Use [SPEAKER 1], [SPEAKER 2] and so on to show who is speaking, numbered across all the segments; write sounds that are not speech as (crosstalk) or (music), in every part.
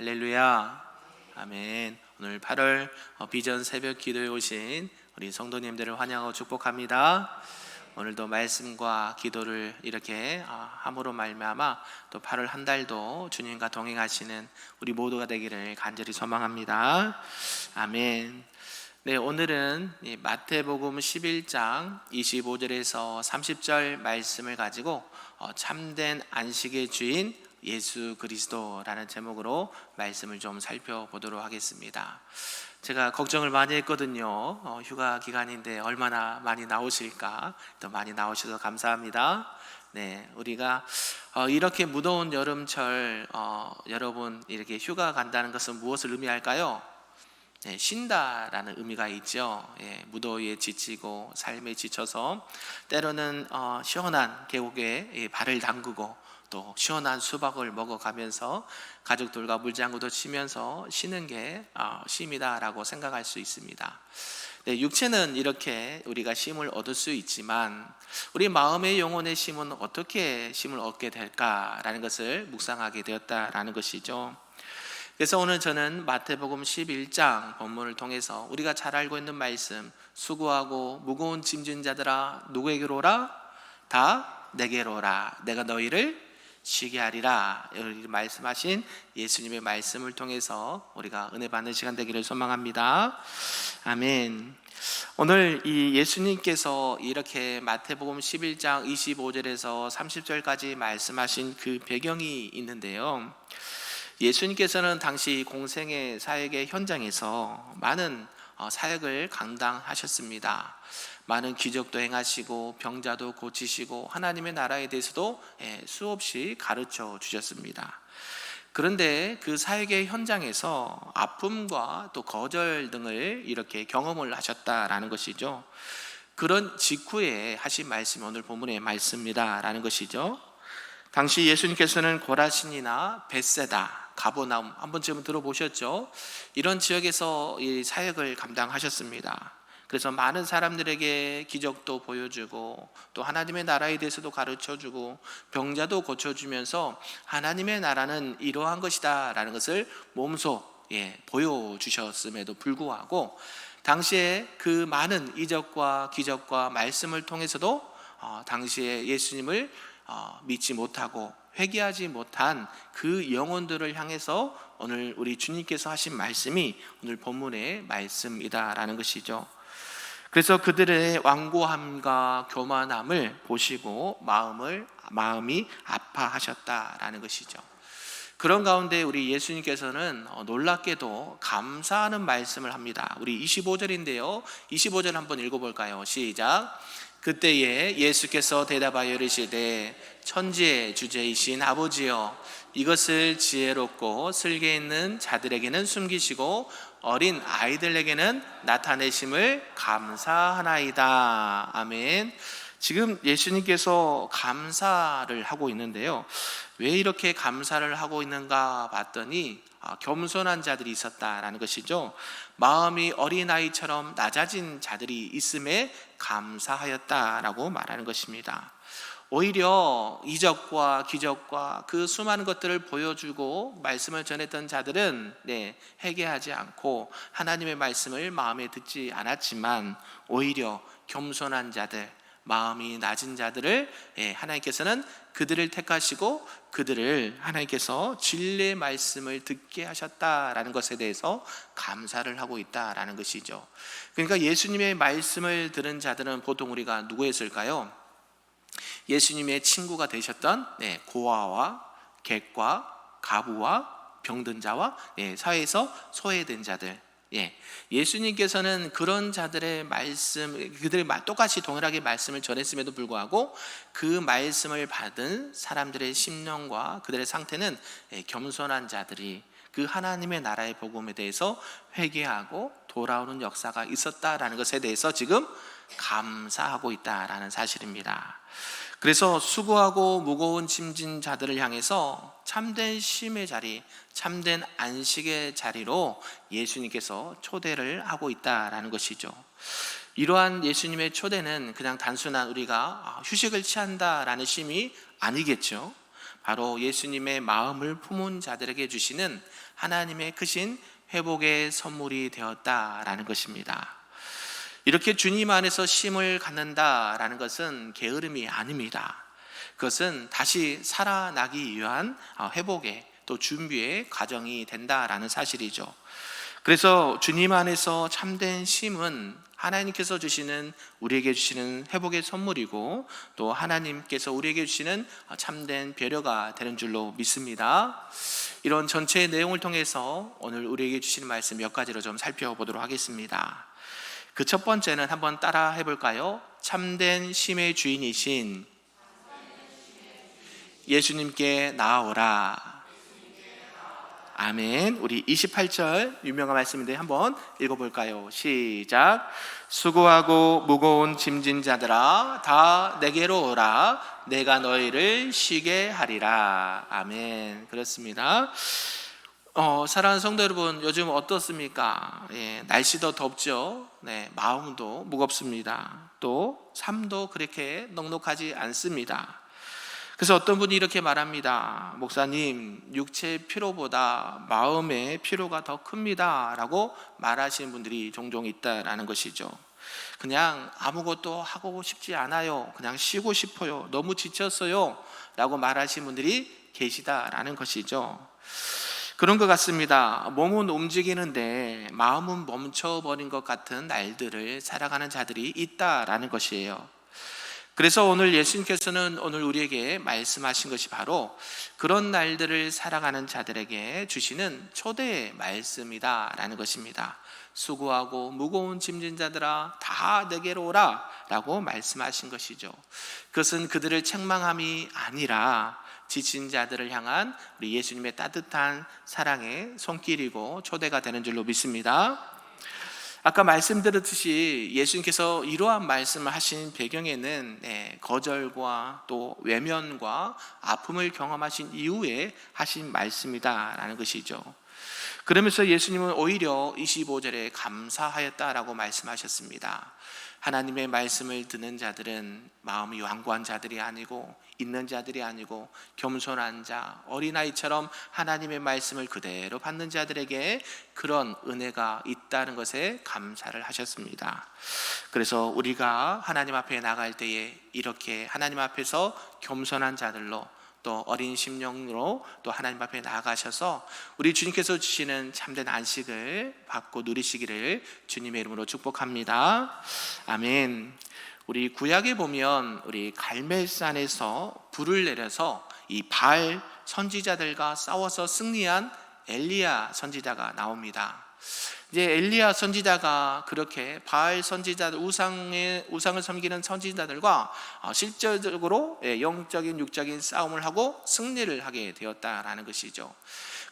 [SPEAKER 1] 할렐루야. 아멘. 오늘 8월 어, 비전 새벽 기도에 오신 우리 성도님들을 환영하고 축복합니다. 오늘도 말씀과 기도를 이렇게 아, 함으로 말미암아 또 8월 한 달도 주님과 동행하시는 우리 모두가 되기를 간절히 소망합니다. 아멘. 네, 오늘은 이 마태복음 11장 25절에서 30절 말씀을 가지고 어, 참된 안식의 주인 예수 그리스도라는 제목으로 말씀을 좀 살펴보도록 하겠습니다. 제가 걱정을 많이 했거든요. 어, 휴가 기간인데 얼마나 많이 나오실까? 또 많이 나오셔서 감사합니다. 네, 우리가 어, 이렇게 무더운 여름철 어, 여러분 이렇게 휴가 간다는 것은 무엇을 의미할까요? 네, 쉰다라는 의미가 있죠. 예, 무더위에 지치고 삶에 지쳐서 때로는 어, 시원한 계곡에 예, 발을 담그고 또 시원한 수박을 먹어가면서 가족들과 물장구도 치면서 쉬는 게 어, 쉼이다라고 생각할 수 있습니다. 네, 육체는 이렇게 우리가 쉼을 얻을 수 있지만 우리 마음의 영혼의 쉼은 어떻게 쉼을 얻게 될까라는 것을 묵상하게 되었다라는 것이죠. 그래서 오늘 저는 마태복음 11장 본문을 통해서 우리가 잘 알고 있는 말씀 수고하고 무거운 짐진 자들아 누구에게로 오라 다 내게로 오라 내가 너희를 쉬게 하리라. 말씀하신 예수님의 말씀을 통해서 우리가 은혜 받는 시간 되기를 소망합니다. 아멘. 오늘 이 예수님께서 이렇게 마태복음 11장 25절에서 30절까지 말씀하신 그 배경이 있는데요. 예수님께서는 당시 공생의 사역의 현장에서 많은 어, 사역을 감당하셨습니다. 많은 기적도 행하시고 병자도 고치시고 하나님의 나라에 대해서도 예, 수없이 가르쳐 주셨습니다. 그런데 그 사역의 현장에서 아픔과 또 거절 등을 이렇게 경험을 하셨다라는 것이죠. 그런 직후에 하신 말씀이 오늘 본문의 말씀이다라는 것이죠. 당시 예수님께서는 고라신이나 벳세다, 가보나움 한 번쯤은 들어보셨죠? 이런 지역에서 이 사역을 감당하셨습니다. 그래서 많은 사람들에게 기적도 보여주고 또 하나님의 나라에 대해서도 가르쳐주고 병자도 고쳐주면서 하나님의 나라는 이러한 것이다라는 것을 몸소 예, 보여주셨음에도 불구하고 당시에 그 많은 이적과 기적과 말씀을 통해서도 어, 당시에 예수님을 어, 믿지 못하고 회개하지 못한 그 영혼들을 향해서 오늘 우리 주님께서 하신 말씀이 오늘 본문의 말씀이다라는 것이죠. 그래서 그들의 완고함과 교만함을 보시고 마음을 마음이 아파하셨다라는 것이죠. 그런 가운데 우리 예수님께서는 어, 놀랍게도 감사하는 말씀을 합니다. 우리 25절인데요. 25절 한번 읽어 볼까요? 시작. 그때에 예수께서 대답하여 이르시되 천지의 주제이신 아버지여 이것을 지혜롭고 슬기 있는 자들에게는 숨기시고 어린 아이들에게는 나타내심을 감사하나이다. 아멘. 지금 예수님께서 감사를 하고 있는데요. 왜 이렇게 감사를 하고 있는가 봤더니 아, 겸손한 자들이 있었다라는 것이죠. 마음이 어린아이처럼 낮아진 자들이 있음에 감사하였다라고 말하는 것입니다. 오히려 이적과 기적과 그 수많은 것들을 보여주고 말씀을 전했던 자들은 네, 회개하지 않고 하나님의 말씀을 마음에 듣지 않았지만 오히려 겸손한 자들, 마음이 낮은 자들을 예, 하나님께서는 그들을 택하시고 그들을 하나님께서 진리의 말씀을 듣게 하셨다라는 것에 대해서 감사를 하고 있다라는 것이죠. 그러니까 예수님의 말씀을 들은 자들은 보통 우리가 누구였을까요? 예수님의 친구가 되셨던 네, 고아와 객과 가부와 병든 자와 네, 사회에서 소외된 자들 예, 예수님께서는 그런 자들의 말씀, 그들의 똑같이 동일하게 말씀을 전했음에도 불구하고 그 말씀을 받은 사람들의 심령과 그들의 상태는 예, 겸손한 자들이 그 하나님의 나라의 복음에 대해서 회개하고 돌아오는 역사가 있었다라는 것에 대해서 지금 감사하고 있다라는 사실입니다. 그래서 수고하고 무거운 짐진 자들을 향해서 참된 쉼의 자리, 참된 안식의 자리로 예수님께서 초대를 하고 있다라는 것이죠. 이러한 예수님의 초대는 그냥 단순한 우리가 휴식을 취한다라는 쉼이 아니겠죠. 바로 예수님의 마음을 품은 자들에게 주시는 하나님의 크신 회복의 선물이 되었다라는 것입니다. 이렇게 주님 안에서 쉼을 갖는다라는 것은 게으름이 아닙니다. 그것은 다시 살아나기 위한 어, 회복의 또 준비의 과정이 된다라는 사실이죠. 그래서 주님 안에서 참된 쉼은 하나님께서 주시는 우리에게 주시는 회복의 선물이고 또 하나님께서 우리에게 주시는 참된 배려가 되는 줄로 믿습니다. 이런 전체의 내용을 통해서 오늘 우리에게 주시는 말씀 몇 가지로 좀 살펴보도록 하겠습니다. 그 첫 번째는 한번 따라 해볼까요? 참된 쉼의 주인이신 예수님께 나아오라. 아멘. 우리 28절 유명한 말씀인데 한번 읽어볼까요? 시작. 수고하고 무거운 짐진 자들아, 다 내게로 오라. 내가 너희를 쉬게 하리라. 아멘. 그렇습니다. 어, 사랑하는 성도 여러분, 요즘 어떻습니까? 예, 날씨도 덥죠. 네, 마음도 무겁습니다. 또 삶도 그렇게 넉넉하지 않습니다. 그래서 어떤 분이 이렇게 말합니다. 목사님, 육체의 피로보다 마음의 피로가 더 큽니다. 라고 말하시는 분들이 종종 있다라는 것이죠. 그냥 아무것도 하고 싶지 않아요. 그냥 쉬고 싶어요. 너무 지쳤어요. 라고 말하시는 분들이 계시다라는 것이죠. 그런 것 같습니다. 몸은 움직이는데 마음은 멈춰버린 것 같은 날들을 살아가는 자들이 있다라는 것이에요. 그래서 오늘 예수님께서는 오늘 우리에게 말씀하신 것이 바로 그런 날들을 살아가는 자들에게 주시는 초대의 말씀이다라는 것입니다. 수고하고 무거운 짐진 자들아 다 내게로 오라 라고 말씀하신 것이죠. 그것은 그들을 책망함이 아니라 지친 자들을 향한 우리 예수님의 따뜻한 사랑의 손길이고 초대가 되는 줄로 믿습니다. 아까 말씀드렸듯이 예수님께서 이러한 말씀을 하신 배경에는 네, 거절과 또 외면과 아픔을 경험하신 이후에 하신 말씀이다라는 것이죠. 그러면서 예수님은 오히려 25절에 감사하였다라고 말씀하셨습니다. 하나님의 말씀을 듣는 자들은 마음이 완고한 자들이 아니고 있는 자들이 아니고 겸손한 자, 어린아이처럼 하나님의 말씀을 그대로 받는 자들에게 그런 은혜가 있다는 것에 감사를 하셨습니다. 그래서 우리가 하나님 앞에 나갈 때에 이렇게 하나님 앞에서 겸손한 자들로 또 어린 심령으로 또 하나님 앞에 나아가셔서 우리 주님께서 주시는 참된 안식을 받고 누리시기를 주님의 이름으로 축복합니다. 아멘. 우리 구약에 보면 우리 갈멜산에서 불을 내려서 이발 선지자들과 싸워서 승리한 엘리야 선지자가 나옵니다. 이제 엘리야 선지자가 그렇게 바알 선지자들 우상의 우상을 섬기는 선지자들과 어, 실질적으로 예, 영적인 육적인 싸움을 하고 승리를 하게 되었다라는 것이죠.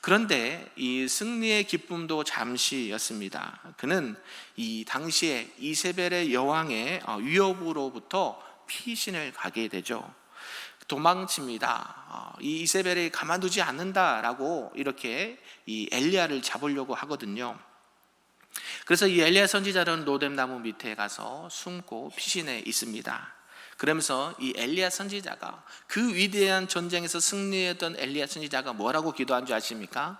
[SPEAKER 1] 그런데 이 승리의 기쁨도 잠시였습니다. 그는 이 당시에 이세벨의 여왕의 어, 위협으로부터 피신을 가게 되죠. 도망칩니다. 어, 이 이세벨이 가만두지 않는다라고 이렇게 이 엘리야를 잡으려고 하거든요. 그래서 이 엘리야 선지자는 로뎀 나무 밑에 가서 숨고 피신해 있습니다. 그러면서 이 엘리야 선지자가 그 위대한 전쟁에서 승리했던 엘리야 선지자가 뭐라고 기도한 줄 아십니까?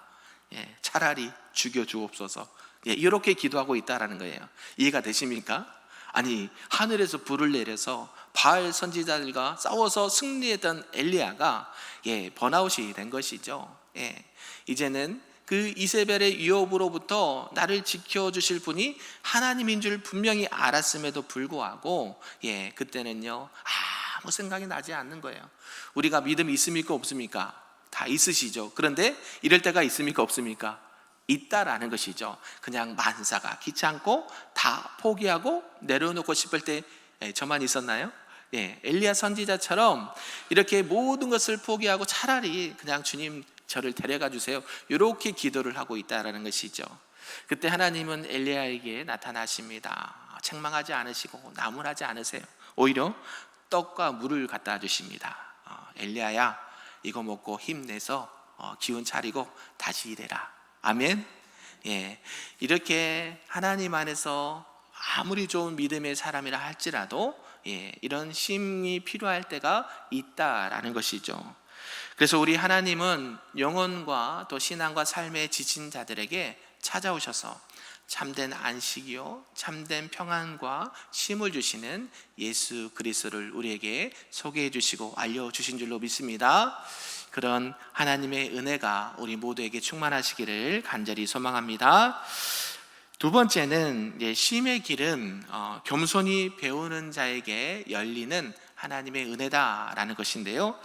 [SPEAKER 1] 예, 차라리 죽여 주옵소서. 예, 이렇게 기도하고 있다라는 거예요. 이해가 되십니까? 아니 하늘에서 불을 내려서 바알 선지자들과 싸워서 승리했던 엘리야가 예, 번아웃이 된 것이죠. 예, 이제는 그 이세벨의 위협으로부터 나를 지켜주실 분이 하나님인 줄 분명히 알았음에도 불구하고 예 그때는요 아무 생각이 나지 않는 거예요. 우리가 믿음이 있습니까 없습니까? 다 있으시죠. 그런데 이럴 때가 있습니까 없습니까? 있다라는 것이죠. 그냥 만사가 귀찮고 다 포기하고 내려놓고 싶을 때 예, 저만 있었나요? 예, 엘리야 선지자처럼 이렇게 모든 것을 포기하고 차라리 그냥 주님 저를 데려가 주세요. 이렇게 기도를 하고 있다라는 것이죠. 그때 하나님은 엘리야에게 나타나십니다. 책망하지 않으시고 나무라지 않으세요. 오히려 떡과 물을 갖다 주십니다. 어, 엘리야야, 이거 먹고 힘내서 어, 기운 차리고 다시 일해라. 아멘. 예, 이렇게 하나님 안에서 아무리 좋은 믿음의 사람이라 할지라도 예, 이런 심이 필요할 때가 있다라는 것이죠. 그래서 우리 하나님은 영혼과 또 신앙과 삶에 지친 자들에게 찾아오셔서 참된 안식이요, 참된 평안과 쉼을 주시는 예수 그리스도를 우리에게 소개해 주시고 알려 주신 줄로 믿습니다. 그런 하나님의 은혜가 우리 모두에게 충만하시기를 간절히 소망합니다. 두 번째는 쉼의 길은 어, 겸손히 배우는 자에게 열리는 하나님의 은혜다라는 것인데요.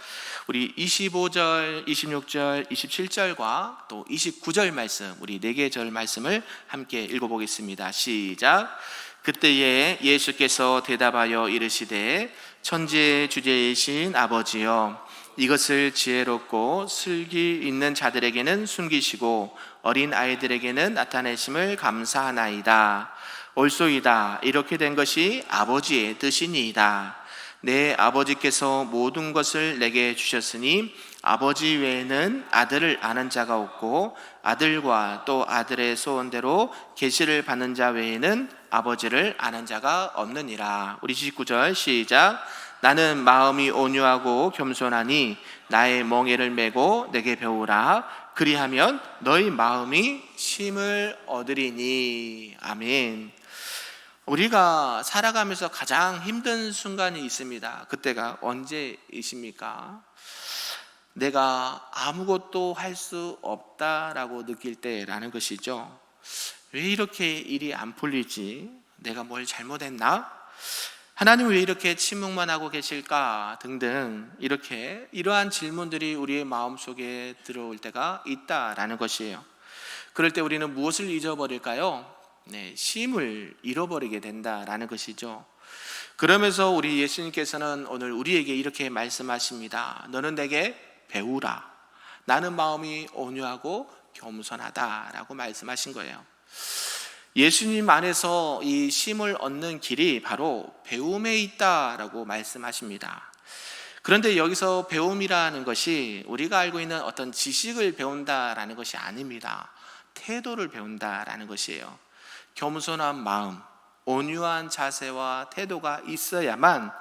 [SPEAKER 1] 우리 25절, 26절, 27절과 또 29절 말씀, 우리 네 개절 말씀을 함께 읽어보겠습니다. 시작. 그때에 예수께서 대답하여 이르시되 천지의 주제이신 아버지여 이것을 지혜롭고 슬기 있는 자들에게는 숨기시고 어린 아이들에게는 나타내심을 감사하나이다. 옳소이다. 이렇게 된 것이 아버지의 뜻이니이다. 내 아버지께서 모든 것을 내게 주셨으니 아버지 외에는 아들을 아는 자가 없고 아들과 또 아들의 소원대로 계시를 받는 자 외에는 아버지를 아는 자가 없느니라. 우리 19절 시작. 나는 마음이 온유하고 겸손하니 나의 멍에를 메고 내게 배우라. 그리하면 너희 마음이 쉼을 얻으리니. 아멘. 우리가 살아가면서 가장 힘든 순간이 있습니다. 그때가 언제이십니까? 내가 아무것도 할 수 없다라고 느낄 때라는 것이죠. 왜 이렇게 일이 안 풀리지? 내가 뭘 잘못했나? 하나님 왜 이렇게 침묵만 하고 계실까? 등등 이렇게 이러한 질문들이 우리의 마음 속에 들어올 때가 있다라는 것이에요. 그럴 때 우리는 무엇을 잊어버릴까요? 네, 쉼을 잃어버리게 된다라는 것이죠. 그러면서 우리 예수님께서는 오늘 우리에게 이렇게 말씀하십니다. 너는 내게 배우라. 나는 마음이 온유하고 겸손하다라고 말씀하신 거예요. 예수님 안에서 이 쉼을 얻는 길이 바로 배움에 있다라고 말씀하십니다. 그런데 여기서 배움이라는 것이 우리가 알고 있는 어떤 지식을 배운다라는 것이 아닙니다. 태도를 배운다라는 것이에요. 겸손한 마음, 온유한 자세와 태도가 있어야만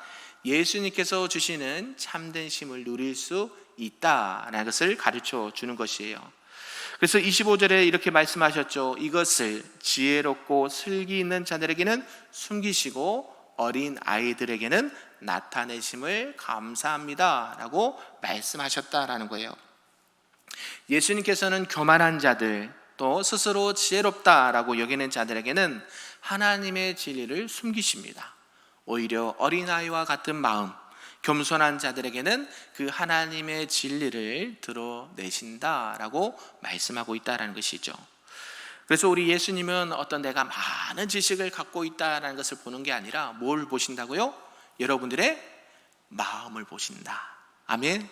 [SPEAKER 1] 예수님께서 주시는 참된 심을 누릴 수 있다라는 것을 가르쳐 주는 것이에요. 그래서 25절에 이렇게 말씀하셨죠. 이것을 지혜롭고 슬기 있는 자들에게는 숨기시고 어린 아이들에게는 나타내심을 감사합니다. 라고 말씀하셨다라는 거예요. 예수님께서는 교만한 자들, 또 스스로 지혜롭다라고 여기는 자들에게는 하나님의 진리를 숨기십니다. 오히려 어린아이와 같은 마음, 겸손한 자들에게는 그 하나님의 진리를 드러내신다라고 말씀하고 있다라는 것이죠. 그래서 우리 예수님은 어떤 내가 많은 지식을 갖고 있다라는 것을 보는 게 아니라 뭘 보신다고요? 여러분들의 마음을 보신다. 아멘.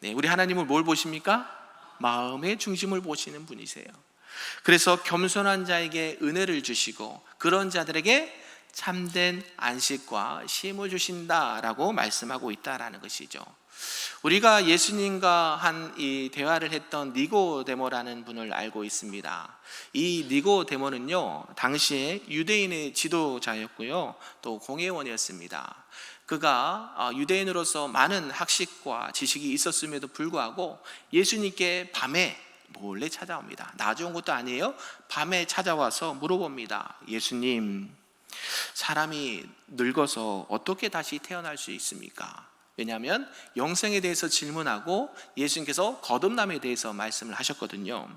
[SPEAKER 1] 네, 우리 하나님은 뭘 보십니까? 마음의 중심을 보시는 분이세요. 그래서 겸손한 자에게 은혜를 주시고 그런 자들에게 참된 안식과 쉼을 주신다라고 말씀하고 있다라는 것이죠. 우리가 예수님과 한 이 대화를 했던 니고데모라는 분을 알고 있습니다. 이 니고데모는요, 당시에 유대인의 지도자였고요, 또 공회원이었습니다. 그가 어, 유대인으로서 많은 학식과 지식이 있었음에도 불구하고 예수님께 밤에 몰래 찾아옵니다. 낮에 온 것도 아니에요. 밤에 찾아와서 물어봅니다. 예수님, 사람이 늙어서 어떻게 다시 태어날 수 있습니까? 왜냐하면 영생에 대해서 질문하고 예수님께서 거듭남에 대해서 말씀을 하셨거든요.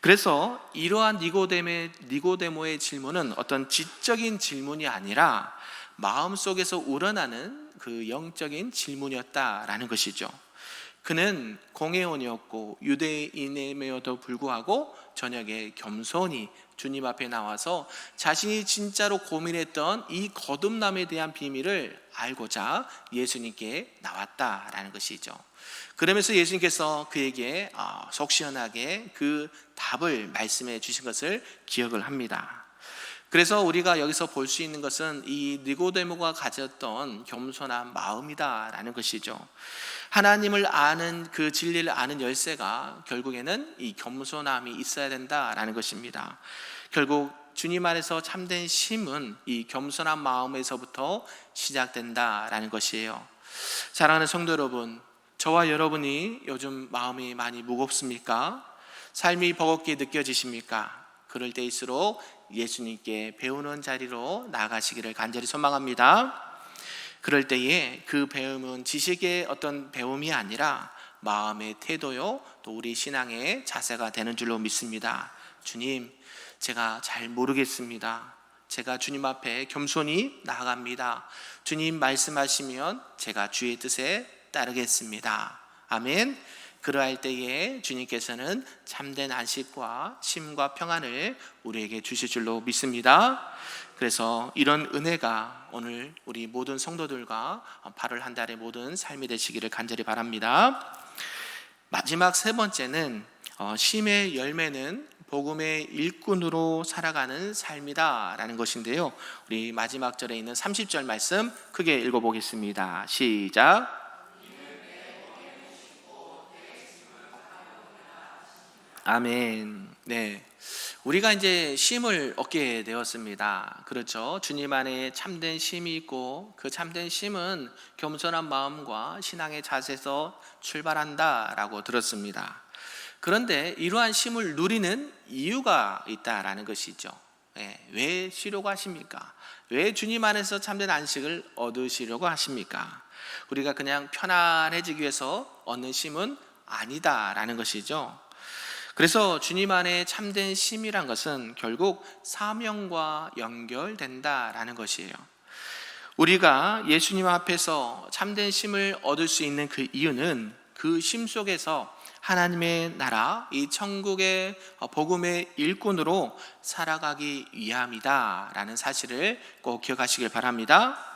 [SPEAKER 1] 그래서 이러한 니고데모의, 니고데모의 질문은 어떤 지적인 질문이 아니라 마음 속에서 우러나는 그 영적인 질문이었다라는 것이죠. 그는 공회원이었고 유대인임에도 불구하고 저녁에 겸손히 주님 앞에 나와서 자신이 진짜로 고민했던 이 거듭남에 대한 비밀을 알고자 예수님께 나왔다라는 것이죠. 그러면서 예수님께서 그에게 아, 속 시원하게 그 답을 말씀해 주신 것을 기억을 합니다. 그래서 우리가 여기서 볼 수 있는 것은 이 니고데모가 가졌던 겸손한 마음이다라는 것이죠. 하나님을 아는 그 진리를 아는 열쇠가 결국에는 이 겸손함이 있어야 된다라는 것입니다. 결국 주님 안에서 참된 심은 이 겸손한 마음에서부터 시작된다라는 것이에요. 사랑하는 성도 여러분, 저와 여러분이 요즘 마음이 많이 무겁습니까? 삶이 버겁게 느껴지십니까? 그럴 때일수록 예수님께 배우는 자리로 나가시기를 간절히 소망합니다. 그럴 때에 그 배움은 지식의 어떤 배움이 아니라 마음의 태도요, 또 우리 신앙의 자세가 되는 줄로 믿습니다. 주님, 제가 잘 모르겠습니다. 제가 주님 앞에 겸손히 나아갑니다. 주님 말씀하시면 제가 주의 뜻에 따르겠습니다. 아멘. 그러할 때에 주님께서는 참된 안식과 심과 평안을 우리에게 주실 줄로 믿습니다. 그래서 이런 은혜가 오늘 우리 모든 성도들과 8월 한 달의 모든 삶이 되시기를 간절히 바랍니다. 마지막 세 번째는 어, 심의 열매는 복음의 일꾼으로 살아가는 삶이다라는 것인데요. 우리 마지막 절에 있는 30절 말씀 크게 읽어보겠습니다. 시작. 아멘. 네. 우리가 이제 쉼을 얻게 되었습니다. 그렇죠. 주님 안에 참된 쉼이 있고 그 참된 쉼은 겸손한 마음과 신앙의 자세에서 출발한다라고 들었습니다. 그런데 이러한 쉼을 누리는 이유가 있다라는 것이죠. 예, 왜 쉬려고 하십니까? 왜 주님 안에서 참된 안식을 얻으시려고 하십니까? 우리가 그냥 편안해지기 위해서 얻는 쉼은 아니다라는 것이죠. 그래서 주님 안에 참된 심이란 것은 결국 사명과 연결된다라는 것이에요. 우리가 예수님 앞에서 참된 심을 얻을 수 있는 그 이유는 그 심 속에서 하나님의 나라, 이 천국의 복음의 일꾼으로 살아가기 위함이다라는 사실을 꼭 기억하시길 바랍니다.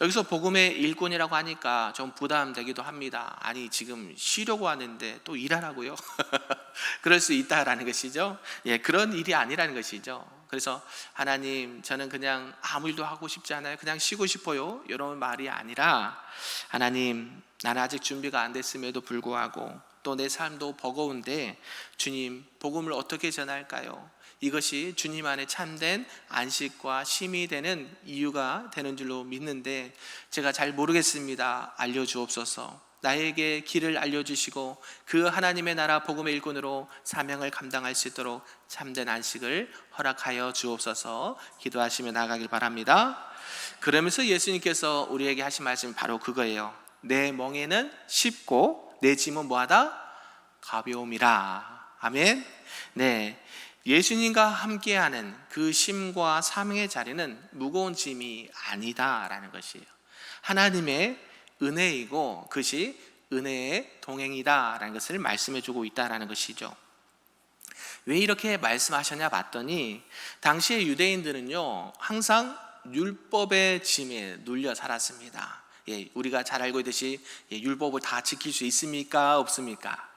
[SPEAKER 1] 여기서 복음의 일꾼이라고 하니까 좀 부담되기도 합니다. 아니 지금 쉬려고 하는데 또 일하라고요? (laughs) 그럴 수 있다라는 것이죠. 예, 그런 일이 아니라는 것이죠. 그래서 하나님 저는 그냥 아무 일도 하고 싶지 않아요. 그냥 쉬고 싶어요. 이런 말이 아니라 하나님 나는 아직 준비가 안 됐음에도 불구하고 또 내 삶도 버거운데 주님 복음을 어떻게 전할까요? 이것이 주님 안에 참된 안식과 심이 되는 이유가 되는 줄로 믿는데 제가 잘 모르겠습니다. 알려주옵소서. 나에게 길을 알려주시고 그 하나님의 나라 복음의 일꾼으로 사명을 감당할 수 있도록 참된 안식을 허락하여 주옵소서 기도하시며 나가길 바랍니다. 그러면서 예수님께서 우리에게 하신 말씀이 바로 그거예요. 내 멍에는 쉽고 내 짐은 뭐하다? 가벼움이라. 아멘. 네. 예수님과 함께하는 그 심과 사명의 자리는 무거운 짐이 아니다라는 것이에요. 하나님의 은혜이고 그것이 은혜의 동행이다라는 것을 말씀해 주고 있다라는 것이죠. 왜 이렇게 말씀하셨냐 봤더니 당시의 유대인들은요 항상 율법의 짐에 눌려 살았습니다. 예, 우리가 잘 알고 있듯이 예, 율법을 다 지킬 수 있습니까 없습니까?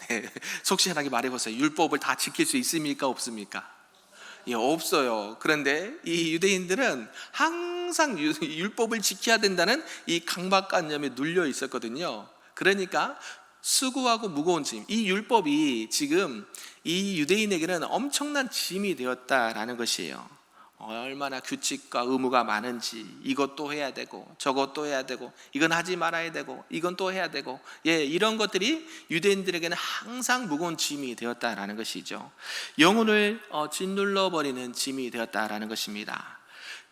[SPEAKER 1] (laughs) 네, 속 시원하게 말해보세요. 율법을 다 지킬 수 있습니까? 없습니까? 예, 없어요. 그런데 이 유대인들은 항상 율법을 지켜야 된다는 이 강박관념에 눌려 있었거든요. 그러니까 수고하고 무거운 짐, 이 율법이 지금 이 유대인에게는 엄청난 짐이 되었다라는 것이에요. 얼마나 규칙과 의무가 많은지 이것도 해야 되고 저것도 해야 되고 이건 하지 말아야 되고 이건 또 해야 되고. 예 이런 것들이 유대인들에게는 항상 무거운 짐이 되었다라는 것이죠. 영혼을 어, 짓눌러 버리는 짐이 되었다라는 것입니다.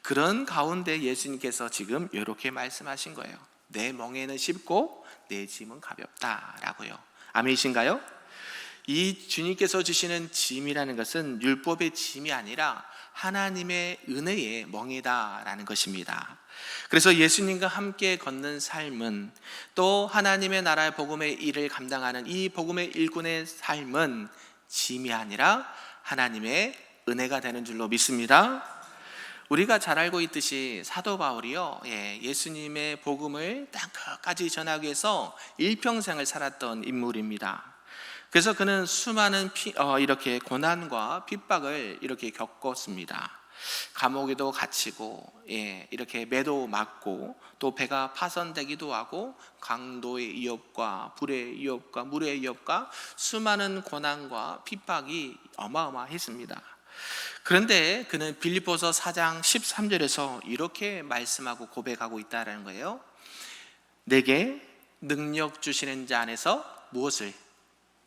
[SPEAKER 1] 그런 가운데 예수님께서 지금 이렇게 말씀하신 거예요. 내 멍에는 쉽고 내 짐은 가볍다라고요. 아멘이신가요? 이 주님께서 주시는 짐이라는 것은 율법의 짐이 아니라 하나님의 은혜의 멍이다라는 것입니다. 그래서 예수님과 함께 걷는 삶은 또 하나님의 나라의 복음의 일을 감당하는 이 복음의 일꾼의 삶은 짐이 아니라 하나님의 은혜가 되는 줄로 믿습니다. 우리가 잘 알고 있듯이 사도 바울이요, 예, 수님의 복음을 딱 끝까지 전하기 위해서 일평생을 살았던 인물입니다. 그래서 그는 수많은 피, 어, 이렇게 고난과 핍박을 이렇게 겪었습니다. 감옥에도 갇히고, 예, 이렇게 매도 맞고, 또 배가 파손되기도 하고, 강도의 위협과 불의 위협과 물의 위협과 수많은 고난과 핍박이 어마어마했습니다. 그런데 그는 빌리포서 4장 13절에서 이렇게 말씀하고 고백하고 있다는 거예요. 내게 능력 주시는 자 안에서 무엇을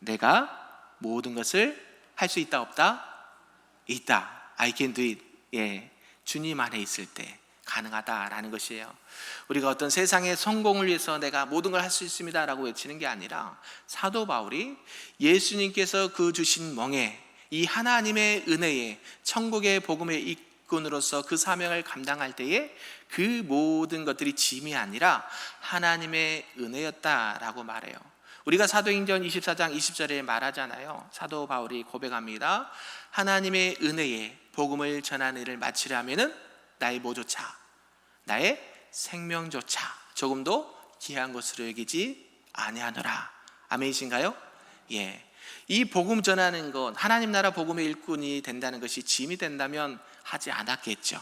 [SPEAKER 1] 내가 모든 것을 할 수 있다 없다 있다. I can do it. 예. 주님 안에 있을 때 가능하다라는 것이에요. 우리가 어떤 세상의 성공을 위해서 내가 모든 걸 할 수 있습니다라고 외치는 게 아니라 사도 바울이 예수님께서 그 주신 멍에 이 하나님의 은혜에 천국의 복음의 일꾼으로서 그 사명을 감당할 때에 그 모든 것들이 짐이 아니라 하나님의 은혜였다라고 말해요. 우리가 사도행전 24장 20절에 말하잖아요. 사도 바울이 고백합니다. 하나님의 은혜에 복음을 전하는 일을 마치려면은 나의 뭐조차 나의 생명조차 조금도 귀한 것으로 여기지 아니하노라. 아멘이신가요? 예. 이 복음 전하는 것, 하나님 나라 복음의 일꾼이 된다는 것이 짐이 된다면 하지 않았겠죠.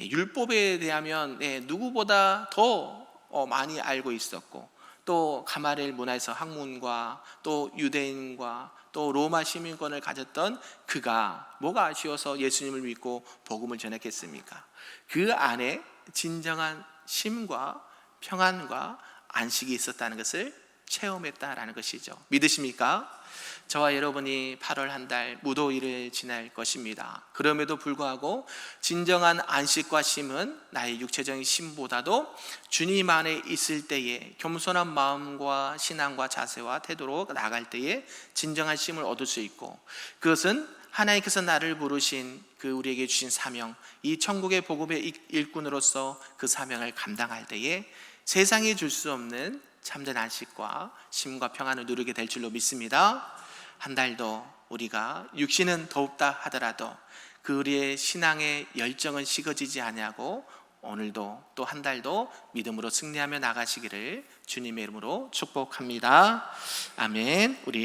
[SPEAKER 1] 예, 율법에 대하면 예, 누구보다 더 어, 많이 알고 있었고 또 가마렐 문화에서 학문과 또 유대인과 또 로마 시민권을 가졌던 그가 뭐가 아쉬워서 예수님을 믿고 복음을 전했겠습니까? 그 안에 진정한 쉼과 평안과 안식이 있었다는 것을 체험했다라는 것이죠. 믿으십니까? 저와 여러분이 8월 한 달 무도일을 지날 것입니다. 그럼에도 불구하고 진정한 안식과 쉼은 나의 육체적인 쉼보다도 주님 안에 있을 때에 겸손한 마음과 신앙과 자세와 태도로 나갈 때에 진정한 쉼을 얻을 수 있고 그것은 하나님께서 나를 부르신 그 우리에게 주신 사명, 이 천국의 복음의 일꾼으로서 그 사명을 감당할 때에 세상에 줄수 없는 참된 안식과 쉼과 평안을 누리게 될 줄로 믿습니다. 한 달도 우리가 육신은 더웁다 하더라도 그 우리의 신앙의 열정은 식어지지 아니하고 오늘도 또 한 달도 믿음으로 승리하며 나가시기를 주님의 이름으로 축복합니다. 아멘. 우리